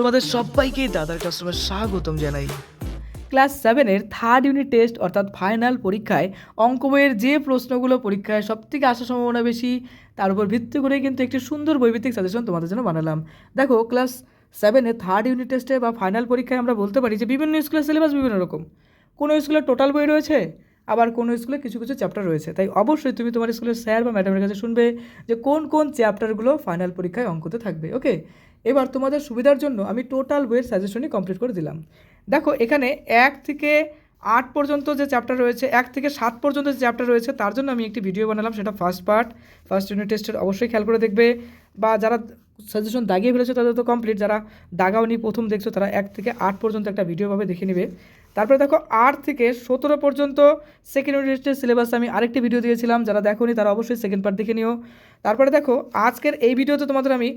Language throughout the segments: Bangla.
তোমাদের সবাইকে দাদার কাস্টমার স্বাগতম জানাই। ক্লাস সেভেনের থার্ড ইউনিট টেস্ট অর্থাৎ ফাইনাল পরীক্ষায় অঙ্ক বইয়ের যে প্রশ্নগুলো পরীক্ষায় সবথেকে আসার সম্ভাবনা বেশি, তার উপর ভিত্তি করে কিন্তু একটি সুন্দর বৈভিত্তিক সাজেশন তোমাদের জন্য বানালাম। দেখো ক্লাস সেভেনের থার্ড ইউনিট টেস্টে বা ফাইনাল পরীক্ষায় আমরা বলতে পারি যে বিভিন্ন স্কুলের সিলেবাস বিভিন্ন রকম। কোনো স্কুলে টোটাল বই রয়েছে? আবার কোনো স্কুলে কিছু কিছু চ্যাপ্টার রয়েছে? তাই অবশ্যই তুমি তোমার স্কুলের স্যার বা ম্যাডামের কাছে শুনবে যে কোন কোন চ্যাপ্টারগুলো ফাইনাল পরীক্ষায় অঙ্কতে থাকবে ওকে এবার তোমাদের সুবিধার জন্য আমি টোটাল বইয়ের সাজেশনই কমপ্লিট করে দিলাম। দেখো, এখানে এক থেকে আট পর্যন্ত যে চ্যাপ্টার রয়েছে, এক থেকে সাত পর্যন্ত যে চ্যাপ্টার রয়েছে, তার জন্য আমি একটি ভিডিও বানালাম, সেটা ফার্স্ট পার্ট ফার্স্ট ইউনিট টেস্টের অবশ্যই খেয়াল করে দেখবে। বা যারা সাজেশন দাগিয়ে ফেলেছো, তাদের তো কমপ্লিট যারা দাগাওনি, প্রথম দেখছ, তারা এক থেকে আট পর্যন্ত একটা ভিডিওভাবে দেখে নেবে। তারপরে দেখো, আট থেকে সতেরো পর্যন্ত সেকেন্ড ইউনিট টেস্টের সিলেবাস আমি আরেকটি ভিডিও দিয়েছিলাম। যারা দেখোনি, তারা অবশ্যই সেকেন্ড পার্ট দেখে নিও। তারপরে দেখো, আজকের এই ভিডিওতে তোমাদের আমি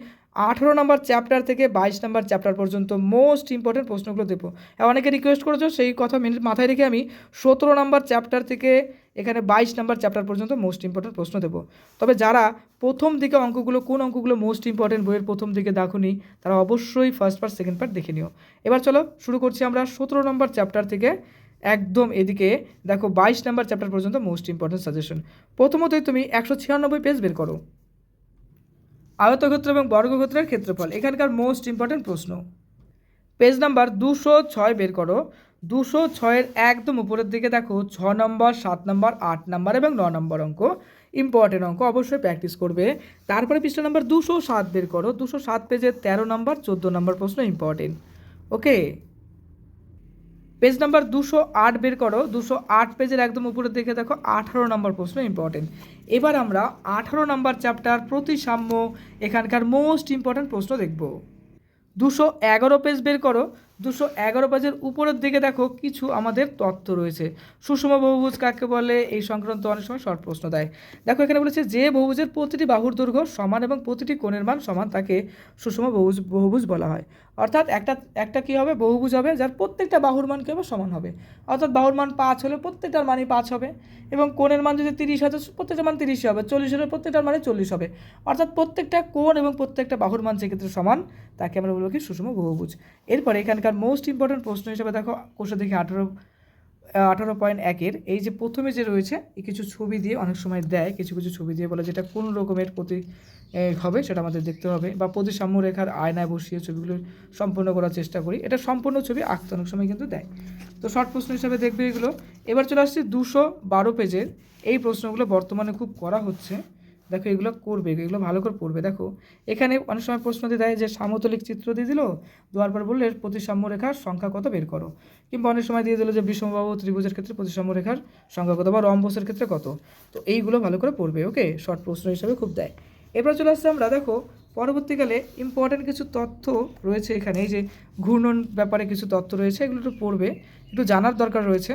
আঠেরো নম্বর চ্যাপ্টার থেকে বাইশ নম্বর চ্যাপ্টার পর্যন্ত মোস্ট ইম্পর্টেন্ট প্রশ্নগুলো দেবো। অনেকে রিকোয়েস্ট করেছ, সেই কথা মাথায় রেখে আমি সতেরো নম্বর চ্যাপ্টার থেকে এখানে বাইশ নম্বর চ্যাপ্টার পর্যন্ত মোস্ট ইম্পর্টেন্ট প্রশ্ন দেবো। তবে যারা প্রথম দিকে অঙ্কগুলো, কোন অঙ্কগুলো মোস্ট ইম্পর্টেন্ট বইয়ের প্রথম দিকে দেখোনি, তারা অবশ্যই ফার্স্ট পার্ট সেকেন্ড পার্ট দেখে নিও। এবার চলো, শুরু করছি আমরা সতেরো নম্বর চ্যাপ্টার থেকে একদম এদিকে। দেখো, বাইশ নম্বর চ্যাপ্টার পর্যন্ত মোস্ট ইম্পর্টেন্ট সাজেশন প্রথমতই তুমি একশো ছিয়ানব্বই পেজ বের করো। আয়তক্ষেত্র এবং বর্গক্ষেত্রের ক্ষেত্রফল, এখানকার মোস্ট ইম্পর্টেন্ট প্রশ্ন। পেজ নাম্বার দুশো ছয় বের করো। দুশো ছয়ের একদম উপরের দিকে দেখো, ছ নম্বর, সাত নম্বর, আট নম্বর এবং ন নম্বর অঙ্ক। ইম্পর্টেন্ট অঙ্ক অবশ্যই প্র্যাকটিস করবে। তারপরে পৃষ্ঠা নম্বর দুশো সাত বের করো। দুশো সাত পেজের তেরো নম্বর, চোদ্দ নম্বর প্রশ্ন ইম্পর্টেন্ট ওকে পেজ নাম্বার দুশো আট বের করো। দুশো আট পেজের একদম উপরের দিকে দেখো, আঠারো নম্বর প্রশ্ন ইম্পর্টেন্ট এবার আমরা আঠারো নম্বর চ্যাপ্টার প্রতিসাম্য এখানকার মোস্ট ইম্পর্টেন্ট প্রশ্ন দেখব। দুশো এগারো পেজ বের করো। দুশো এগারো পেজের উপরের দিকে দেখো কিছু আমাদের তথ্য রয়েছে। সুষম বহুভুজ কাকে বলে? এই সংক্রান্ত অনেক সময় শর্ট প্রশ্ন দেয়। দেখো এখানে বলেছে, যে বহুভুজের প্রতিটি বাহুর দৈর্ঘ্য সমান এবং প্রতিটি কোণের মান সমান তাকে সুষম বহুভুজ বহুভুজ বলা হয়। অর্থাৎ একটা একটা কী হবে? বহুভুজ হবে, যার প্রত্যেকটা বাহুর মান কী হবে? সমান হবে। অর্থাৎ বাহুর মান পাঁচ হলে প্রত্যেকটার মানই পাঁচ হবে। এবং কোণের মান যদি তিরিশ হয়, তো প্রত্যেকটা মান তিরিশই হবে। চল্লিশ হলে প্রত্যেকটার মানে চল্লিশ হবে। অর্থাৎ প্রত্যেকটা কোণ এবং প্রত্যেকটা বাহুর মান সেক্ষেত্রে সমান, তাকে আমরা বলব কি সুষম বহুভুজ। এরপরে এখানকার মোস্ট ইম্পর্ট্যান্ট প্রশ্ন হিসেবে দেখো কোষে দেখি আঠারো আঠারো পয়েন্ট একের এই যে প্রথমে যে রয়েছে কিছু ছবি দিয়ে অনেক সময় দেয়, কিছু কিছু ছবি দিয়ে বলে যেটা কোন রকমের প্রতি হবে, সেটা আমাদের দেখতে হবে। বা প্রতিসাম্য রেখার আয়নায় বসিয়ে ছবিগুলো সম্পূর্ণ করার চেষ্টা করি। এটা সম্পূর্ণ ছবি আঁকতে অনেক সময় কিন্তু দেয়। তো শর্ট প্রশ্ন হিসাবে দেখবে এগুলো। এবার চলে আসছি দুশো বারো পেজের। এই প্রশ্নগুলো বর্তমানে খুব করা হচ্ছে। দেখো, এগুলো করবে, এগুলো ভালো করে পড়বে। দেখো, এখানে অনেক সময় প্রশ্ন দিয়ে দেয় যে সামতলিক চিত্র দিয়ে দিল দেওয়ার পর বললে প্রতিসাম্য রেখার সংখ্যা কত বের করো? কিংবা অনেক সময় দিয়ে দিল যে বিষমবাহু ত্রিভুজের ক্ষেত্রে প্রতিসাম্য রেখার সংখ্যা কত বা রম্বসের ক্ষেত্রে কত? তো এইগুলো ভালো করে পড়বে, ওকে? শর্ট প্রশ্ন হিসাবে খুব দেয়। এরপর চলে আসছে আমরা, দেখো, পরবর্তীকালে ইম্পর্টেন্ট কিছু তথ্য রয়েছে এখানে, এই যে ঘূর্ণন ব্যাপারে কিছু তথ্য রয়েছে, এগুলো একটু পড়বে, একটু জানার দরকার রয়েছে।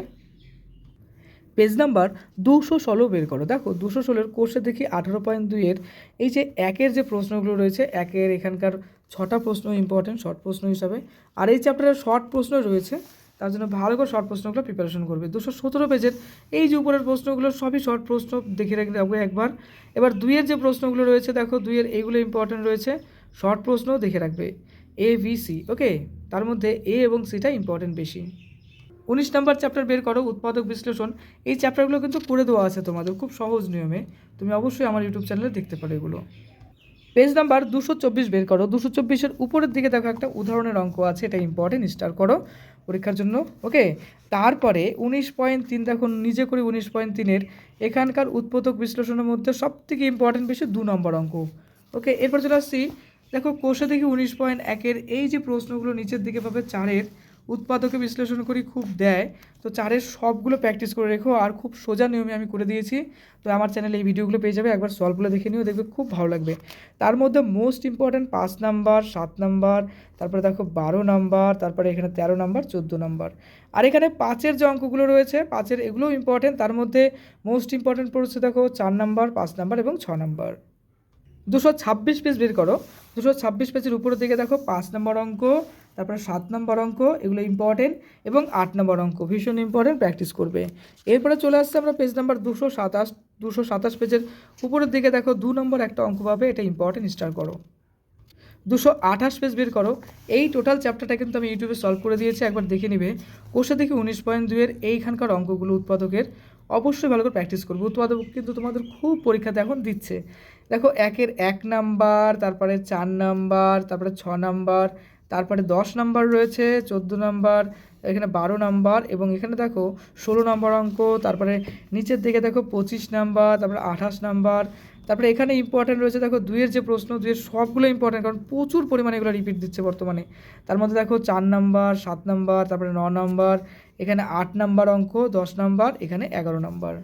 পেজ নাম্বার দুশো ষোলো বের করো, দেখো, দুশো ষোলোর কোর্সে দেখি আঠারো পয়েন্ট দুইয়ের এই যে একের যে প্রশ্নগুলো রয়েছে, একের এখানকার ছটা প্রশ্ন ইম্পর্টেন্ট শর্ট প্রশ্ন হিসাবে, আর এই চ্যাপ্টারের শর্ট প্রশ্ন রয়েছে তার জন্য ভালো করে শর্ট প্রশ্নগুলো প্রিপারেশন করবে। দুশো সতেরো পেজের এই যে উপরের প্রশ্নগুলো, সবই শর্ট প্রশ্ন দেখে রাখবে একবার। এবার দুইয়ের যে প্রশ্নগুলো রয়েছে, দেখো দুইয়ের এইগুলো ইম্পর্টেন্ট রয়েছে শর্ট প্রশ্ন দেখে রাখবে। এ বি সি ওকে তার মধ্যে এ এবং সিটা ইম্পর্টেন্ট বেশি। উনিশ নাম্বার চ্যাপ্টার বের করো, উৎপাদক বিশ্লেষণ। এই চ্যাপ্টারগুলো কিন্তু করে দেওয়া আছে তোমাদের, খুব সহজ নিয়মে। তুমি অবশ্যই আমার ইউটিউব চ্যানেলে দেখতে পারো এগুলো। পেজ নাম্বার দুশো চব্বিশ বের করো। দুশো চব্বিশের উপরের দিকে দেখো একটা উদাহরণের অঙ্ক আছে, এটা ইম্পর্টেন্ট স্টার করো। পরীক্ষার জন্য। ওকে তারপরে উনিশ পয়েন্ট তিন দেখো নিজে করি উনিশ পয়েন্ট তিনের। এখানকার উৎপাদক বিশ্লেষণের মধ্যে সবথেকে ইম্পর্টেন্ট বেশি দু নম্বর অঙ্ক। ওকে এরপর চলে আসছি, দেখো, কোষে দেখি উনিশ পয়েন্ট একের এই যে প্রশ্নগুলো নিচের দিকে পাবে চারের। উৎপাদকে বিশ্লেষণ করি খুব দেয়। তো চারের সবগুলো প্র্যাকটিস করে রেখো আর খুব সোজা নিয়মে আমি করে দিয়েছি। তো আমার চ্যানেলে এই ভিডিওগুলো পেয়ে যাবে, একবার সলভগুলো দেখে নিও, দেখবে খুব ভালো লাগবে। তার মধ্যে মোস্ট ইম্পর্ট্যান্ট পাঁচ নাম্বার সাত নাম্বার তারপরে দেখো বারো নাম্বার তারপরে এখানে তেরো নাম্বার চোদ্দ নাম্বার আর এখানে পাঁচের যে অঙ্কগুলো রয়েছে, পাঁচের এগুলোও ইম্পর্ট্যান্ট তার মধ্যে মোস্ট ইম্পর্ট্যান্ট পড়ছে দেখো চার নাম্বার পাঁচ নাম্বার এবং ছ নাম্বার দুশো ছাব্বিশ পেজ বের করো। দুশো ছাব্বিশ পেজের উপরের দিকে দেখো পাঁচ নম্বর অঙ্ক তারপরে সাত নম্বর অঙ্ক, এগুলো ইম্পর্টেন্ট এবং আট নম্বর অঙ্ক, ভীষণ ইম্পর্টেন্ট প্র্যাকটিস করবে। এরপরে চলে আসছে আমরা পেজ নাম্বার দুশো সাতাশ দুশো সাতাশ পেজের উপরের দিকে দেখো, দু নম্বর একটা অঙ্ক পাবে, এটা ইম্পর্টেন্ট স্টার করো। দুশো আঠাশ পেজ বের করো। এই টোটাল চ্যাপ্টারটা কিন্তু আমি ইউটিউবে সলভ করে দিয়েছি, একবার দেখে নিবে। কোষে দেখি উনিশ পয়েন্ট দুইয়ের এইখানকার অঙ্কগুলো উৎপাদকের। অবশ্যই ভালো করে প্র্যাকটিস করবে। উৎপাদক কিন্তু তোমাদের খুব পরীক্ষাতে এখন দিচ্ছে। দেখো, একের এক নাম্বার তারপরে চার নাম্বার তারপরে ছ নাম্বার তারপরে দশ নাম্বার রয়েছে, চোদ্দ নাম্বার, এখানে বারো নাম্বার এবং এখানে দেখো ষোলো নাম্বার অঙ্ক, তারপরে নিচের দিকে দেখো পঁচিশ নাম্বার, তারপরে আঠাশ নাম্বার, তারপরে এখানে ইম্পর্টেন্ট রয়েছে দেখো দুইয়ের যে প্রশ্ন, দুইয়ের সবগুলো ইম্পর্টেন্ট কারণ প্রচুর পরিমাণে এগুলো রিপিট দিচ্ছে বর্তমানে। তার মধ্যে দেখো চার নাম্বার, সাত নাম্বার, তারপরে ন নাম্বার, এখানে আট নাম্বার অঙ্ক, দশ নাম্বার, এখানে এগারো নাম্বার।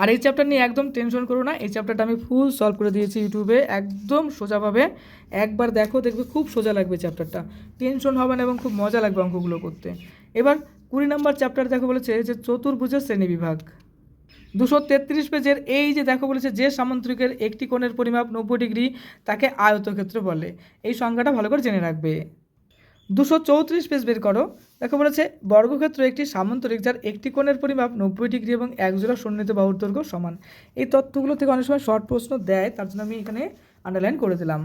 আর এই চ্যাপ্টার নিয়ে একদম টেনশন করো না, এই চ্যাপ্টারটা আমি ফুল সলভ করে দিয়েছি ইউটিউবে একদম সোজাভাবে একবার দেখো, দেখবে খুব সোজা লাগবে চ্যাপ্টারটা টেনশন হবে না এবং খুব মজা লাগবে অঙ্কগুলো করতে। এবার কুড়ি নম্বর চ্যাপ্টার দেখো বলেছে যে চতুর্ভুজের শ্রেণি বিভাগ। দুশো তেত্রিশ পেজের এই যে দেখো বলেছে যে সামন্ত্রিকের একটি কোণের পরিমাপ নব্বই ডিগ্রি তাকে আয়তক্ষেত্র বলে। এই সংজ্ঞাটা ভালো করে জেনে রাখবে। দুশো চৌত্রিশ পেজ বের করো। দেখো বলেছে বর্গক্ষেত্র একটি সামান্তরিক যার একটি কোণের পরিমাপ নব্বই ডিগ্রি এবং একজোড়া সন্নিহিত বাহুর দৈর্ঘ্য সমান। এই তথ্যগুলো থেকে অনেক সময় শর্ট প্রশ্ন দেয়, তার জন্য আমি এখানে আন্ডারলাইন করে দিলাম।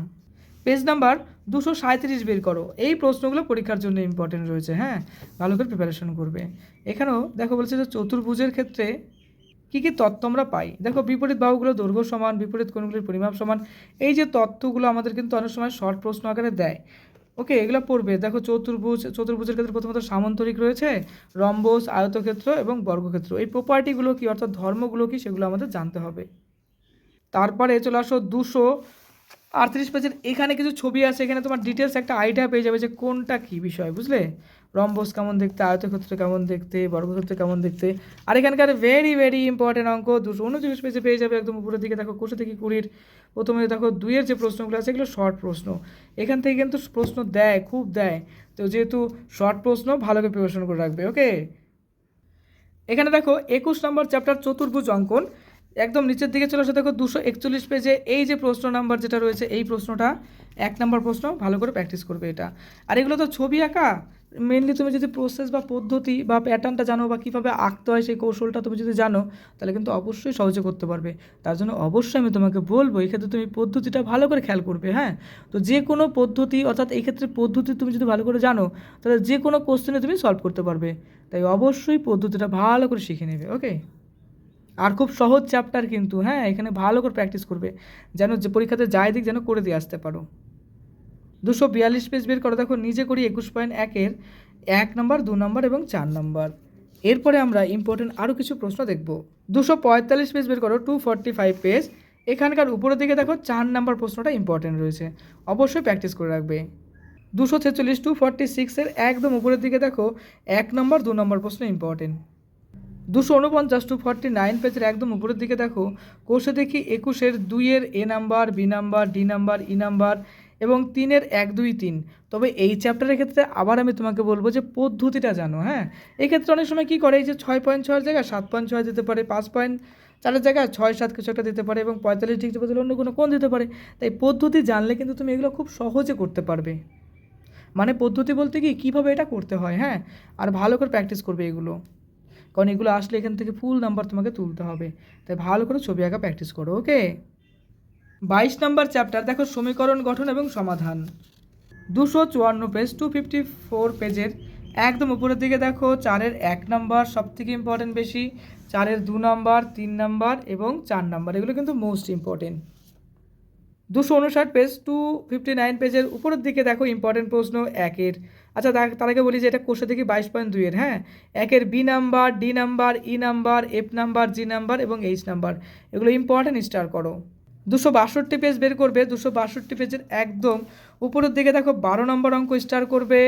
পেজ নাম্বার দুশো সাঁত্রিশ বের করো। এই প্রশ্নগুলো পরীক্ষার জন্য ইম্পর্টেন্ট রয়েছে হ্যাঁ? ভালো করে প্রিপারেশন করবে। এখানেও দেখো বলেছে যে চতুর্ভুজের ক্ষেত্রে কী কী তত্ত্ব আমরা পাই? দেখো বিপরীত বাহুগুলো দৈর্ঘ্য সমান, বিপরীত কোণগুলির পরিমাপ সমান। এই যে তত্ত্বগুলো আমাদের কিন্তু অনেক সময় শর্ট প্রশ্ন আকারে দেয়। ওকে, এগুলো পড়বে। দেখো চতুর্ভুজ, চতুর্ভুজের ক্ষেত্রে প্রথমত সামান্তরিক রয়েছে, রম্বস, আয়তক্ষেত্র এবং বর্গক্ষেত্র। এই প্রপার্টিগুলো কি, অর্থাৎ ধর্মগুলো কি, সেগুলো আমাদের জানতে হবে। তারপরে চলে আসো দুশো আটত্রিশ পেজের এখানে কিছু ছবি আছে, এখানে তোমার ডিটেলস একটা আইডিয়া পেয়ে যাবে যে কোনটা কী বিষয়, বুঝলে? রম্বস কেমন দেখতে, আয়তক্ষেত্র কেমন দেখতে, বর্গক্ষেত্র কেমন দেখতে। আর এখানকার ভেরি ভেরি ইম্পর্টেন্ট অঙ্ক দুশো উনচল্লিশ পেজে পেয়ে যাবে একদম উপরের দিকে। দেখো, কোষে থেকে কুড়ির, প্রথমে দেখো দুইয়ের যে প্রশ্নগুলো আছে, এগুলো শর্ট প্রশ্ন। এখান থেকে কিন্তু প্রশ্ন দেয়, খুব দেয়। তো যেহেতু শর্ট প্রশ্ন ভালো করে প্রিপারেশন করে রাখবে ওকে এখানে দেখো, একুশ নম্বর চ্যাপ্টার চতুর্ভুজ অঙ্কন। একদম নিচের দিকে চলে আসে, দেখো দুশো একচল্লিশ পেজে এই যে প্রশ্ন নাম্বার যেটা রয়েছে, এই প্রশ্নটা এক নম্বর প্রশ্ন, ভালো করে প্র্যাকটিস করবে এটা। আর এগুলো তো ছবি আঁকা মেনলি তুমি যদি প্রসেস বা পদ্ধতি বা প্যাটার্নটা জানো বা কীভাবে আঁকতে হয় সেই কৌশলটা তুমি যদি জানো, তাহলে কিন্তু অবশ্যই সহজে করতে পারবে। তার জন্য অবশ্যই আমি তোমাকে বলব এক্ষেত্রে তুমি পদ্ধতিটা ভালো করে খেয়াল করবে হ্যাঁ? তো যে কোনো পদ্ধতি, অর্থাৎ এই ক্ষেত্রে পদ্ধতি তুমি যদি ভালো করে জানো, তাহলে যে কোনো কোশ্চেনে তুমি সলভ করতে পারবে। তাই অবশ্যই পদ্ধতিটা ভালো করে শিখে নেবে ওকে আর খুব সহজ চ্যাপ্টার কিন্তু হ্যাঁ এখানে ভালো করে প্র্যাকটিস করবে, যেন যে পরীক্ষাতে যায় দিক যেন করে দিয়ে আসতে পারো। দুশো বিয়াল্লিশ পেজ বের করো, দেখো, নিজে করি একুশ পয়েন্ট একের এক নম্বর দু নম্বর এবং চার নম্বর এরপরে আমরা ইম্পর্টেন্ট আরও কিছু প্রশ্ন দেখব। দুশো পঁয়তাল্লিশ পেজ বের করো টু ফর্টি ফাইভ পেজ এখানকার উপরের দিকে দেখো, চার নম্বর প্রশ্নটা ইম্পর্টেন্ট রয়েছে। অবশ্যই প্র্যাকটিস করে রাখবে। দুশো ছেচল্লিশ টু ফর্টি সিক্সের একদম উপরের দিকে দেখো, এক নম্বর দু নম্বর প্রশ্ন ইম্পর্টেন্ট দুশো উনপঞ্চাশ টু ফর্টি নাইন পেজের একদম উপরের দিকে দেখো। কোষে দেখি একুশের দুইয়ের A number, B number, D number, E number এবং তিনের এক, দুই, তিন। তবে এই চ্যাপ্টারের ক্ষেত্রে আবার আমি তোমাকে বলব যে পদ্ধতিটা জানো হ্যাঁ? এই ক্ষেত্রে অনেক সময় কী করে, এই যে ছয় পয়েন্ট ছয়ের জায়গায় সাত পয়েন্ট ছয় দিতে পারে, পাঁচ পয়েন্ট চারের জায়গায় ছয় সাত কিছু একটা দিতে পারে এবং পঁয়তাল্লিশ ডিগ্রি বদলে অন্য কোনো কোন দিতে পারে। তাই পদ্ধতি জানলে কিন্তু তুমি এগুলো খুব সহজে করতে পারবে। মানে পদ্ধতি বলতে কি? কীভাবে এটা করতে হয় হ্যাঁ? আর ভালো করে প্র্যাকটিস করবে এগুলো। কারণ এগুলো আসলে এখান থেকে ফুল নাম্বার তোমাকে তুলতে হবে। তাই ভালো করে ছবি আঁকা প্র্যাকটিস করো ওকে বাইশ নাম্বার চ্যাপ্টার দেখো সমীকরণ, গঠন এবং সমাধান। দুশো চুয়ান্ন পেজ টু ফিফটি ফোর পেজের একদম উপরের দিকে দেখো, চারের এক নাম্বার সব থেকে ইম্পর্টেন্ট বেশি, চারের দু নাম্বার তিন নাম্বার এবং চার নাম্বার এগুলো কিন্তু মোস্ট ইম্পর্টেন্ট দুশো উনষাট পেজ টু ফিফটি নাইন পেজের উপরের দিকে দেখো ইম্পর্টেন্ট প্রশ্ন একের। আচ্ছা তার আগে বলি যে এটা কোষে থেকে বাইশ পয়েন্ট দুইয়ের হ্যাঁ? একের B number D number E number F number G number এবং এইচ নাম্বার এগুলো ইম্পর্টেন্ট স্টার করো। দুশো বাষট্টি পেজ বের করবে, দুশো বাষট্টি পেজের একদম উপরের দিকে দেখো বারো নম্বর অঙ্ক স্টার করবে,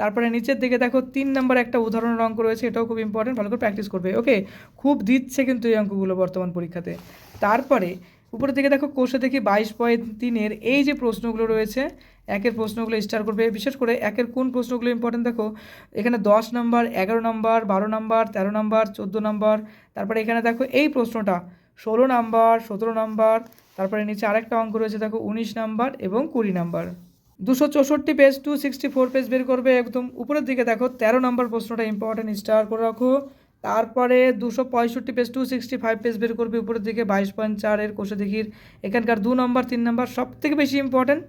তারপরে নিচের দিকে দেখো তিন নম্বর একটা উদাহরণের অঙ্ক রয়েছে, এটাও খুব ইম্পর্টেন্ট ভালো করে প্র্যাকটিস করবে। ওকে খুব দিচ্ছে কিন্তু এই অঙ্কগুলো বর্তমান পরীক্ষাতে। তারপরে উপরের দিকে দেখো, কোষে দেখি বাইশ পয়েন্ট তিনের এই যে প্রশ্নগুলো রয়েছে, একের প্রশ্নগুলো স্টার করবে। বিশেষ করে একের কোন প্রশ্নগুলো ইম্পর্টেন্ট দেখো, এখানে দশ নম্বর, এগারো নম্বর, বারো নম্বর, তেরো নম্বর, চোদ্দ নম্বর, তারপরে এখানে দেখো এই প্রশ্নটা, ষোলো নাম্বার, সতেরো নাম্বার, তারপরে নিচে আরেকটা অঙ্ক রয়েছে দেখো, উনিশ নাম্বার এবং কুড়ি নাম্বার। দুশো চৌষট্টি page two sixty four page বের করবে একদম। উপরের দিকে দেখো, তেরো নম্বর প্রশ্নটা ইম্পর্টেন্ট স্টার করে রাখো। তারপরে দুশো পঁয়ষট্টি page two sixty five page বের করবে, উপরের দিকে বাইশ পয়েন্ট চারের কোষে দেখির এখানকার দু নম্বর, তিন নম্বর সব থেকে বেশি ইম্পর্টেন্ট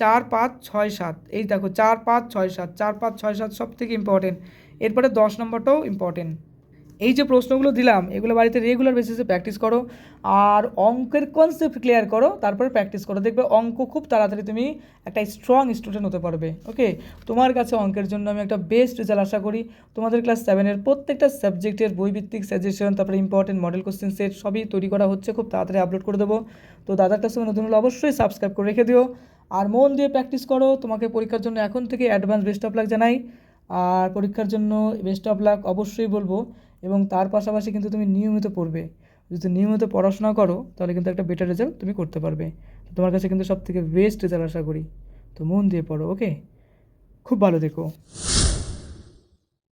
চার পাঁচ ছয় সাত। এই দেখো, চার পাঁচ ছয় সাত, চার পাঁচ ছয় সাত সব থেকে ইম্পর্টেন্ট এরপরে দশ নম্বরটাও ইম্পর্টেন্ট এই যে প্রশ্নগুলো দিলাম, এগুলো বাড়িতে রেগুলার বেসিসে প্র্যাকটিস করো আর অঙ্কের কনসেপ্ট ক্লিয়ার করো, তারপরে প্র্যাকটিস করো। দেখবে অঙ্ক খুব তাড়াতাড়ি তুমি একটা স্ট্রং স্টুডেন্ট হতে পারবে ওকে তোমার কাছে অঙ্কের জন্য আমি একটা বেস্ট রেজাল্ট আশা করি। তোমাদের ক্লাস সেভেনের প্রত্যেকটা সাবজেক্টের বইভিত্তিক সাজেশন তারপরে ইম্পর্টেন্ট মডেল কোশ্চেন সেট সবই তৈরি করা হচ্ছে, খুব তাড়াতাড়ি আপলোড করে দেবো। তো দাদার ক্লাসে নতুন হলে অবশ্যই সাবস্ক্রাইব করে রেখে দিও। আর মন দিয়ে প্র্যাকটিস করো, তোমাকে পরীক্ষার জন্য এখন থেকে অ্যাডভান্স বেস্ট অফ লাক জানাই। আর পরীক্ষার জন্য বেস্ট অফ লাক অবশ্যই বলব। এবং তার পাশাপাশি কিন্তু তুমি নিয়মিত পড়বে। যদি নিয়মিত পড়াশোনা করো, তাহলে কিন্তু একটা বেটার রেজাল্ট তুমি করতে পারবে। তোমার কাছে কিন্তু সব থেকে বেস্ট রেজাল্ট আশা করি। তো মন দিয়ে পড়ো ওকে খুব ভালো দেখো